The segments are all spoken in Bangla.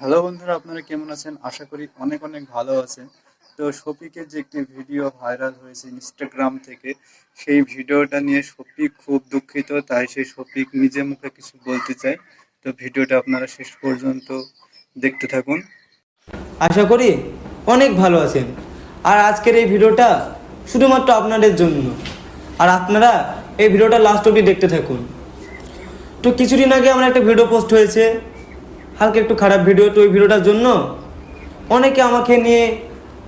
হ্যালো বন্ধুরা, আপনারা কেমন আছেন? আশা করি অনেক অনেক ভালো আছেন। তো শফিকের যে একটি ভিডিও ভাইরাল হয়েছে ইনস্টাগ্রাম থেকে, সেই ভিডিওটা নিয়ে শফিক খুব দুঃখিত, তাই সেই শফিক নিজে মুখে কিছু বলতে চায়। তো ভিডিওটা আপনারা শেষ পর্যন্ত দেখতে থাকুন। আশা করি অনেক ভালো আছেন। আর আজকের এই ভিডিওটা শুধুমাত্র আপনাদের জন্য। আর আপনারা এই ভিডিওটা লাস্ট অবধি দেখতে থাকুন। তো কিছুদিন আগে আমার একটা ভিডিও পোস্ট হয়েছে হালকা একটু খারাপ ভিডিও তো ওই ভিডিওটার জন্য অনেকে আমাকে নিয়ে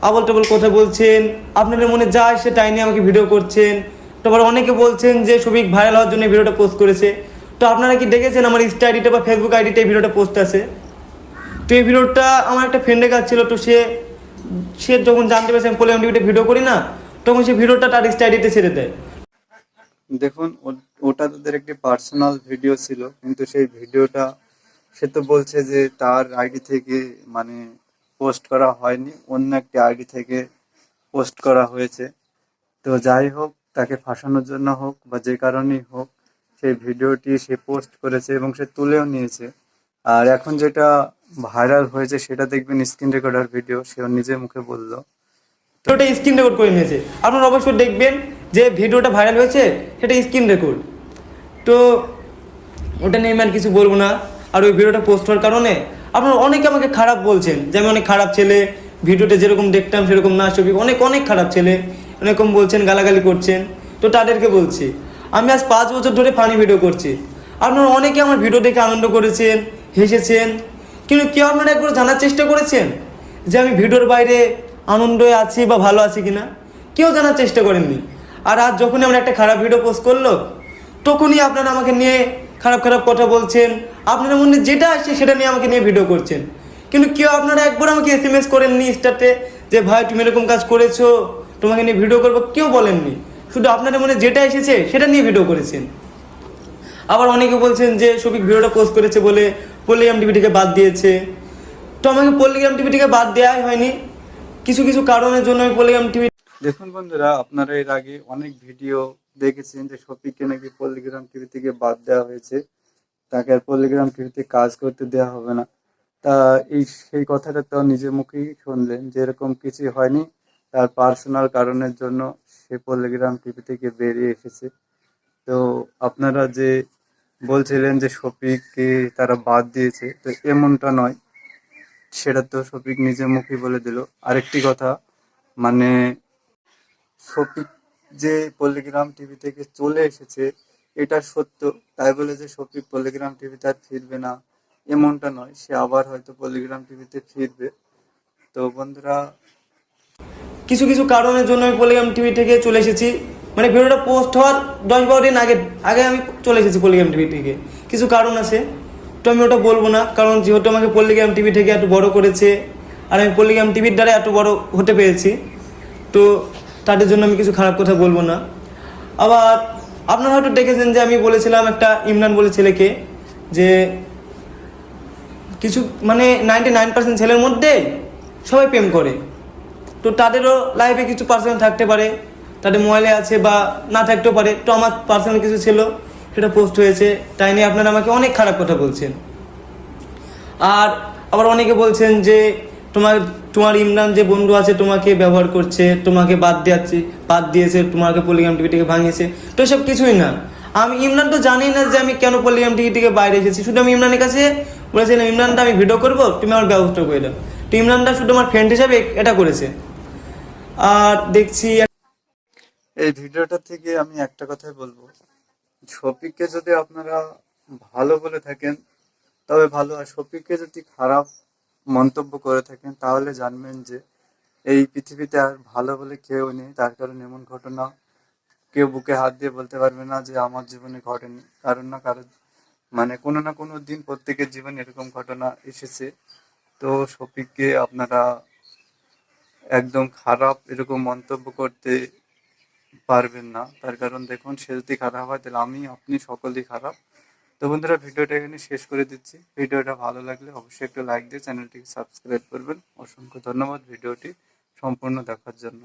আবল টাবল কথা বলছেন, আপনাদের মনে যা আসে তাই নিয়ে আমাকে ভিডিও করছেন। তারপর অনেকে বলছেন যে সবিক ভাইরাল হওয়ার জন্য ভিডিওটা পোস্ট করেছে। তো আপনারা কি দেখেছেন আমার ইনস্টা আইডিটা বা ফেসবুক আইডিতে এই ভিডিওটা পোস্ট আছে? তো এই ভিডিওটা আমার একটা ফ্রেন্ডের কাছে ছিল, তো সে সে যখন জানতে পেরেছে আমি পোলিয়াম টিভিতে ভিডিও করি না, তখন সে ভিডিওটা তার স্টাডিতে ছেড়ে দেয়। দেখুন ওটা তাদের একটি পার্সোনাল ভিডিও ছিল, কিন্তু সেই ভিডিওটা সে তো বলছে যে তার আইডি থেকে মানে পোস্ট করা হয়নি, অন্য একটি আইডি থেকে পোস্ট করা হয়েছে। তো যাই হোক, তাকে ফাঁসানোর জন্য হোক বা যে কারণেই হোক সেই ভিডিওটি সে পোস্ট করেছে এবং সে তুলেও নিয়েছে। আর এখন যেটা ভাইরাল হয়েছে, সেটা দেখবেন স্ক্রিন রেকর্ডার ভিডিও, সেও নিজে মুখে বলল। তো ওটা স্ক্রিন রেকর্ড করে নিয়েছে। আপনারা অবশ্যই দেখবেন যে ভিডিওটা ভাইরাল হয়েছে, সেটা স্ক্রিন রেকর্ড। তো ওটা নিয়ে আমি আর কিছু বলব না। আর ওই ভিডিওটা পোস্ট হওয়ার কারণে আপনারা অনেকে আমাকে খারাপ বলছেন যে আমি অনেক খারাপ ছেলে, ভিডিওতে যেরকম দেখতাম সেরকম না, ছবি, অনেক অনেক খারাপ ছেলে অনেকম বলছেন, গালাগালি করছেন। তো তাদেরকে বলছি, আমি আজ পাঁচ বছর ধরে ফানি ভিডিও করছি। আপনারা অনেকে আমার ভিডিও দেখে আনন্দ করেছেন, হেসেছেন, কিন্তু কেউ আপনারা একবার জানার চেষ্টা করেছেন যে আমি ভিডিওর বাইরে আনন্দে আছি বা ভালো আছি কিনা? কেউ জানার চেষ্টা করেননি। আর আজ যখনই আমরা একটা খারাপ ভিডিও পোস্ট করল, তখনই আপনারা আমাকে নিয়ে খারাপ খারাপ কথা বলছেন। আপনার মনে যেটা আসছে সেটা নিয়ে আমাকে নিয়ে ভিডিও করছেন। কিন্তু কেউ আপনারা একবার আমাকে এস এম এস করেননি স্টার্টে যে, ভাই, তুমি এরকম কাজ করেছ, তোমাকে নিয়ে ভিডিও করব। কেউ বলেননি। শুধু আপনাদের মনে যেটা এসেছে সেটা নিয়ে ভিডিও করেছেন। আবার অনেকে বলছেন যে সবিক ভিডিওটা পোস্ট করেছে বলে পল্লিগ্রাম টিভিটিকে বাদ দিয়েছে। তো আমাকে পল্লিগ্রাম টিভিটিকে বাদ দেওয়াই হয়নি। কিছু কিছু কারণের জন্য আমি পল্লিগ্রাম টিভি দেখুন বন্ধুরা, আপনারা এর আগে অনেক ভিডিও দেখেছেন যে শফিককে নাকি পল্লিগ্রাম টিভি থেকে বাদ দেওয়া হয়েছে। তাকে আর পল্লিগ্রাম টিভিতে কাজ করতে দেওয়া হবে না। তা এই, সেই কথাটা তো নিজের মুখেই শুনলেন যে এরকম কিছু হয়নি। তার পার্সোনাল কারণের জন্য সে পল্লিগ্রাম টিভি থেকে বেরিয়ে এসেছে। তো আপনারা যে বলছিলেন যে শফিককে তারা বাদ দিয়েছে, তো এমনটা নয়। সেটা তো শফিক নিজের মুখেই বলে দিল। আরেকটি কথা মানে শফিক যে পল্লিগ্রাম টিভি থেকে চলে এসেছে, এটা সত্য। তাই বলে যে শফিক পল্লিগ্রাম টিভিতে আর ফিরবে না। এমনটা নয়, সে আবার হয়তো পল্লিগ্রাম টিভিতে ফিরবে। তো বন্ধুরা, কিছু কিছু কারণের জন্য আমি পলিগ্রাম টিভি থেকে চলে এসেছি। মানে ভিডিওটা পোস্ট হওয়ার দশ বারো দিন আগে আগে আমি চলে এসেছি পলিগ্রাম টিভি থেকে। কিছু কারণ আছে, তো আমি ওটা বলব না। কারণ যেহেতু আমাকে পল্লিগ্রাম টিভি থেকে এত বড় করেছে, আর আমি পল্লিগ্রাম টিভির দ্বারা এত বড় হতে পেরেছি। তো তাদের জন্য আমি কিছু খারাপ কথা বলব না। আবার আপনারা হয়তো দেখেছেন যে আমি বলেছিলাম একটা ইমরান বলে ছেলেকে যে কিছু মানে নাইনটি নাইন পার্সেন্ট ছেলের মধ্যে সবাই প্রেম করে। তো তাদেরও লাইফে কিছু পার্সোনাল থাকতে পারে, তাদের মোবাইলে আছে বা না থাকতেও পারে, তো আমার পার্সোনাল কিছু ছিল, সেটা পোস্ট হয়েছে, তাই নিয়ে আপনারা আমাকে অনেক খারাপ কথা বলছেন। আর আবার অনেকে বলছেন যে তোমার তোমার ইমরান যে বন্ধু আছে তোমাকে ব্যবহার করছে, তোমাকে বাদ দিয়েছে বাদ দিয়েছে, তোমাকে পলিগ্রাম টিভি থেকে ভাঙিয়েছে, তো এসব কিছুই না। আমি, ইমরান তো জানি না যে আমি কেন পলিগ্রাম টিভি থেকে বাইরে এসেছি। শুধু আমি ইমরানের কাছে বলেছিলাম, ইমরানটা আমি ভিডিও করব, তুমি আমার ব্যবস্থা করে দাও। তো ইমরানটা শুধু আমার ফ্রেন্ড হিসাবে এটা করেছে। আর দেখছি এই ভিডিওটা থেকে আমি একটা কথাই বলব। শফিককে যদি আপনারা ভালো বলে থাকেন, তবে ভালো। আর শফিককে যদি খারাপ মন্তব্য করে থাকেন, তাহলে জানবেন যে এই পৃথিবীতে আর ভালো বলে কেউ নেই। তার কারণ এমন ঘটনা কেউ বুকে হাত দিয়ে বলতে পারবে না যে আমার জীবনে ঘটেনি। কারণ না কারণ মানে কোনো না কোনো দিন প্রত্যেকের জীবনে এরকম ঘটনা এসেছে। তো শফিককে আপনারা একদম খারাপ এরকম মন্তব্য করতে পারবেন না। তার কারণ দেখুন, সে যদি খারাপ হয়, তাহলে আমি, আপনি সকলেই খারাপ। তো বন্ধুরা, ভিডিওটা এখানে শেষ করে দিচ্ছি। ভিডিওটা ভালো লাগলে অবশ্যই একটু লাইক দিয়ে চ্যানেলটিকে সাবস্ক্রাইব করবেন। অসংখ্য ধন্যবাদ ভিডিওটি সম্পূর্ণ দেখার জন্য।